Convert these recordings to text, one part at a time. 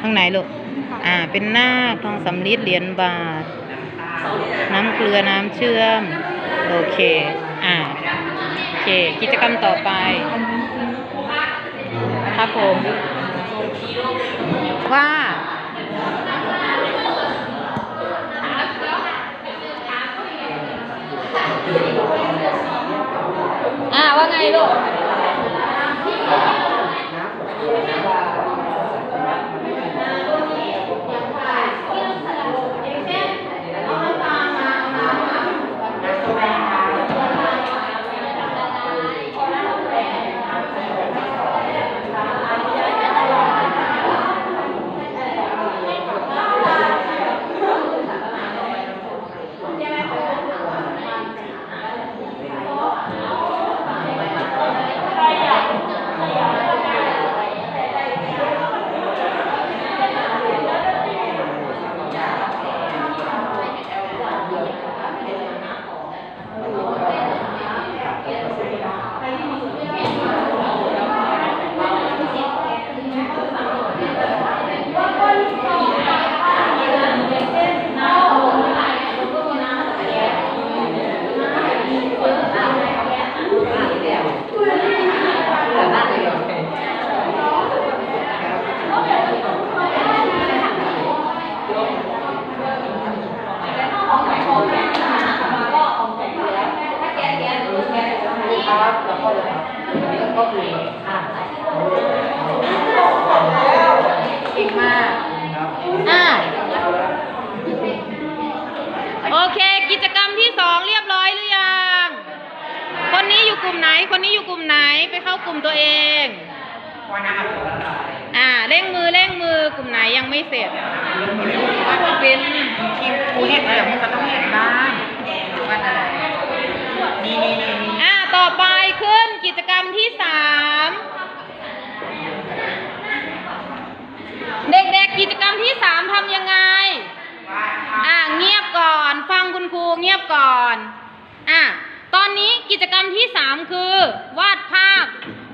ข้างไหนลูก อ่า เป็นนาคทองสำริดเหรียญบาท น้ำเกลือน้ำเชื่อม โอเค อ่า โอเค กิจกรรมต่อไป ครับผมว่าอ่า ว่าไงลูก เก่งมากอ่าโอเค กิจกรรมที่สองเรียบร้อยหรือยัง คนนี้อยู่กลุ่มไหน คนนี้อยู่กลุ่มไหนไปเข้ากลุ่มตัวเองอ่าเร่งมือเร่งมือกลุ่มไหนยังไม่เสร็จเป็นทีมครูเห็นแล้วมันก็ต้องเห็นบ้างว่าอะไรนี่นี่นี่นี่ อ่อไปขึ้นกิจกรรมที่สามเด็กๆกิจกรรมที่สามทำยังไง อ่าเงียบก่อน ฟังคุณครูเงียบก่อน อะตอนนี้กิจกรรมที่สามคือ วาดภาพ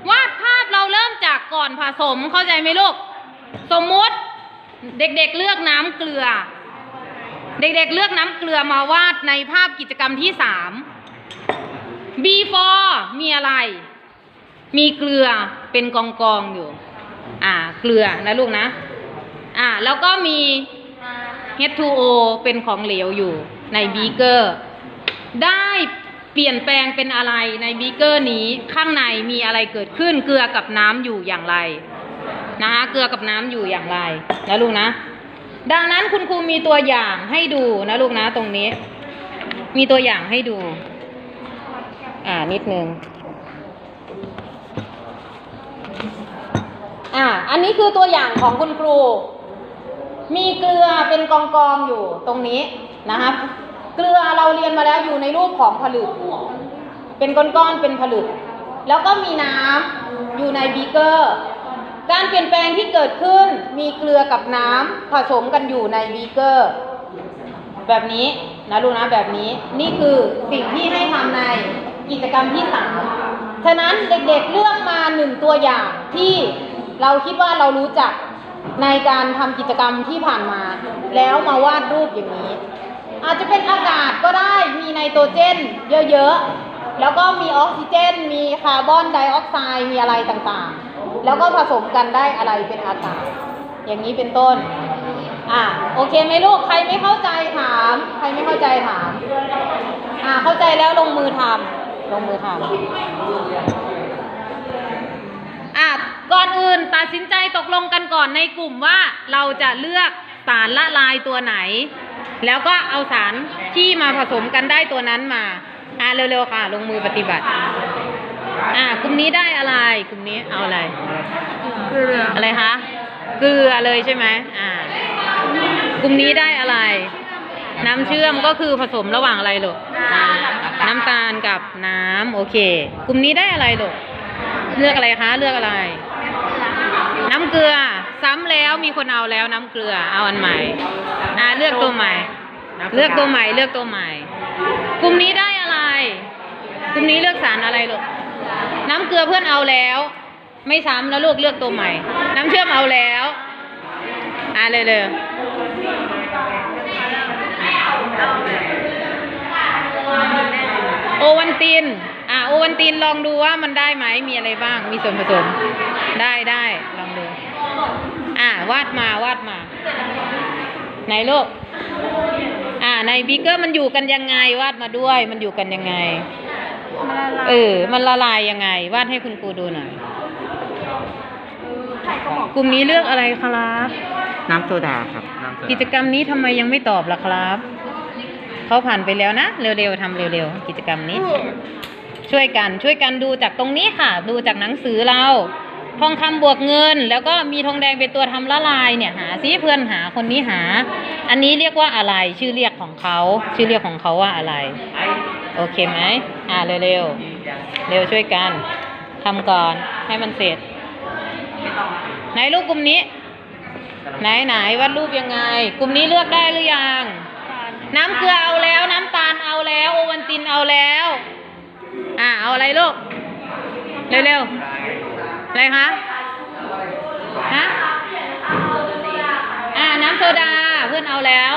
วาดภาพเราเริ่มจากก่อนผสมเข้าใจไหมลูก สมมุติเด็กๆเลือกน้ำเกลือ เด็กๆเลือกน้ำเกลือมาวาดในภาพกิจกรรมที่สาม before มีอะไร มีเกลือเป็นกองกองอยู่ อ่า เกลือนะลูกนะ อ่า แล้วก็มี H2O เป็นของเหลวอยู่ในบีเกอร์ ได้เปลี่ยนแปลงเป็นอะไรในบีเกอร์นี้ข้างในมีอะไรเกิดขึ้นเกลือกับน้ำอยู่อย่างไรนะคะเกลือกับน้ำอยู่อย่างไรนะลูกนะ ดังนั้นคุณครูมีตัวอย่างให้ดูนะลูกนะตรงนี้ มีตัวอย่างให้ดู อ่านิดนึงอ่าอันนี้คือตัวอย่างของคุณครู มีเกลือเป็นกองกองอยู่ตรงนี้นะครับเกลือเราเรียนมาแล้วอยู่ในรูปของผลึก เป็นก้อนๆเป็นผลึก แล้วก็มีน้ำอยู่ในบีเกอร์ การเปลี่ยนแปลงที่เกิดขึ้นมีเกลือกับน้ำผสมกันอยู่ในบีเกอร์ แบบนี้นะลูกนะแบบนี้นี่คือสิ่งที่ให้ทำใน กิจกรรมที่สามฉะนั้นเด็กๆเลือกมาหนึ่งตัวอย่างที่เราคิดว่าเรารู้จักในการทำกิจกรรมที่ผ่านมา แล้วมาวาดรูปอย่างนี้ อาจจะเป็นอากาศก็ได้มีไนโตรเจนเยอะๆ แล้วก็มีออกซิเจน มีคาร์บอนไดออกไซด์มีอะไรต่างๆ แล้วก็ผสมกันได้อะไรเป็นอากาศ อย่างนี้เป็นต้นอะโอเคไหมลูกใครไม่เข้าใจถาม ใครไม่เข้าใจถามอะเข้าใจแล้วลงมือทำ ลงมือทำอะก่อนอื่นตัดสินใจตกลงกันก่อนในกลุ่มว่าเราจะเลือกสารละลายตัวไหน แล้วก็เอาสารที่มาผสมกันได้ตัวนั้นมา อะเร็วๆค่ะ ลงมือปฏิบัติ อะกลุ่มนี้ได้อะไรกลุ่มนี้เอาอะไรเกลืออะไรคะเกลือเลยใช่ไหมอ่ากลุ่มนี้ได้อะไร น้ำเชื่อมก็คือผสมระหว่างอะไรลูก น้ำตาลกับน้ำโอเค กลุ่มนี้ได้อะไรลูกเลือกอะไรคะเลือกอะไร น้ำเกลือซ้ำแล้วมีคนเอาแล้วน้ำเกลือเอาอันใหม่อ่าเลือกตัวใหม่ เลือกตัวใหม่เลือกตัวใหม่ กลุ่มนี้ได้อะไร กลุ่มนี้เลือกสารอะไรลูกน้ำเกลือเพื่อนเอาแล้ว ไม่ซ้ำแล้วลูกเลือกตัวใหม่ น้ำเชื่อมเอาแล้วอ่าเร็วๆโอวั นตินอ่าโอวันตินลองดูว่ามันได้ไหมมีอะไรบ้าง มีส่วนผสม ได้ได้ลองดู อ่าวาดมาวาดมาไหนลูกอ่าในบิ๊กเกอร์มันอยู่กันยังไง วาดมาด้วย มันอยู่กันยังไงเออ มันละลายยังไง วาดให้คุณครูดูหน่อยกลุ่มนี้เลือกอะไรครับ น้ำโซดาครับน้ำโซดากิจกรรมนี้ทำไมยังไม่ตอบล่ะครับ เขาผ่านไปแล้วนะ เร็วๆทำเร็วๆ กิจกรรมนี้ ช่วยกันช่วยกันดูจากตรงนี้ค่ะ ดูจากหนังสือเรา ทองคำบวกเงิน แล้วก็มีทองแดงเป็นตัวทำละลายเนี่ยหาซิเพื่อนหาคนนี้หา อันนี้เรียกว่าอะไรชื่อเรียกของเขาชื่อเรียกของเขาว่าอะไร โอเคไหมอ่าเร็วๆเร็วช่วยกันทำก่อนให้มันเสร็จไหนรูปกลุ่มนี้ ไหนไหนวาดรูปยังไง กลุ่มนี้เลือกได้หรือยัง น้ำเกลือเอาแล้ว น้ำตาลเอาแล้ว โอวันตินเอาแล้ว อ่าเอาอะไรลูก เร็วๆ อะไรคะ ฮะ อ่า น้ำโซดาเพื่อนเอาแล้ว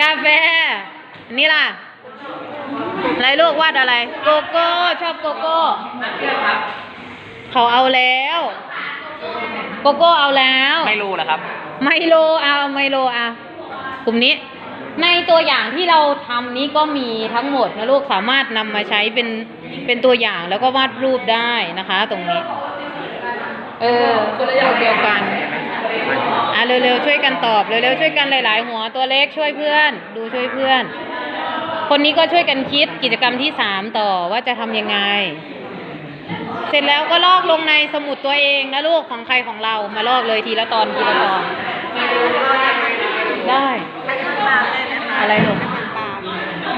กาแฟ นี่ล่ะ อะไรลูกวาดอะไร โกโก้ ชอบโกโก้ เขาเอาแล้ว โกโก้เอาแล้ว ไม่รู้เหรอครับ ไมโลเอาไมโลเอากลุ่มนี้ ในตัวอย่างที่เราทำนี้ก็มีทั้งหมดนะลูกสามารถนำมาใช้เป็นเป็นตัวอย่างแล้วก็วาดรูปได้นะคะ ตรงนี้ เออรูปเดียวกันอะเร็วๆช่วยกันตอบเร็วๆช่วยกันหลาย ๆ หัวตัวเล็กช่วยเพื่อน ดูช่วยเพื่อน คนนี้ก็ช่วยกันคิดกิจกรรมที่สามต่อว่าจะทำยังไง เสร็จแล้วก็ลอกลงในสมุดตัวเองนะลูกของใครของเรามาลอกเลยทีละตอนทีละตอน ได้ อะไรลูก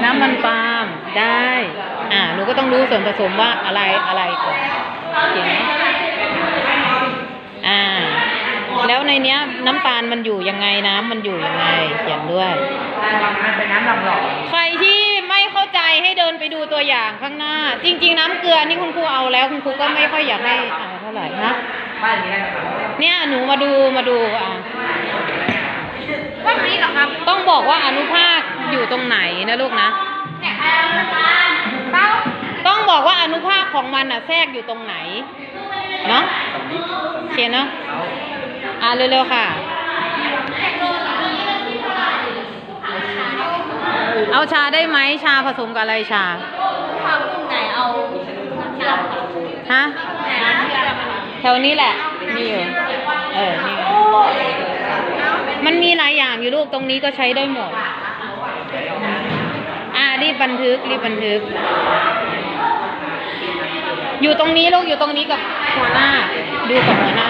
น้ำมันปาล์มได้ อ่าหนูก็ต้องรู้ส่วนผสมว่าอะไรอะไรก่อนเขียนอ่า แล้วในเนี้ยน้ำตาลมันอยู่ยังไงน้ำมันอยู่ยังไง เขียนด้วยมันเป็นน้ำหล่อใครที่ ใจให้เดินไปดูตัวอย่างข้างหน้า จริง ๆ น้ำเกลือนี่คุณครูเอาแล้ว คุณครูก็ไม่ค่อยอยากให้เอาเท่าไหร่นะๆบ้านนี้นะครับเนี่ยหนูมาดูมาดูอะบ้านนี้เหรอครับต้องบอกว่าอนุภาคอยู่ตรงไหนนะลูกนะต้องบอกว่าอนุภาคของมันอะแทรกอยู่ตรงไหนเนาะเขียนเนาะอะเร็วๆค่ะเอ เอาชาได้ไหมชาผสมกับอะไรชาข้าวกลุ่มไหนเอาชื่อมฮะแถวนี้แหละมีอยู่เออนี่มันมีหลายอย่างอยู่ลูกตรงนี้ก็ใช้ได้หมด อ่ารีบบันทึกรีบบันทึก อยู่ตรงนี้ลูกอยู่ตรงนี้กับหัวหน้า ดูกับหัวหน้า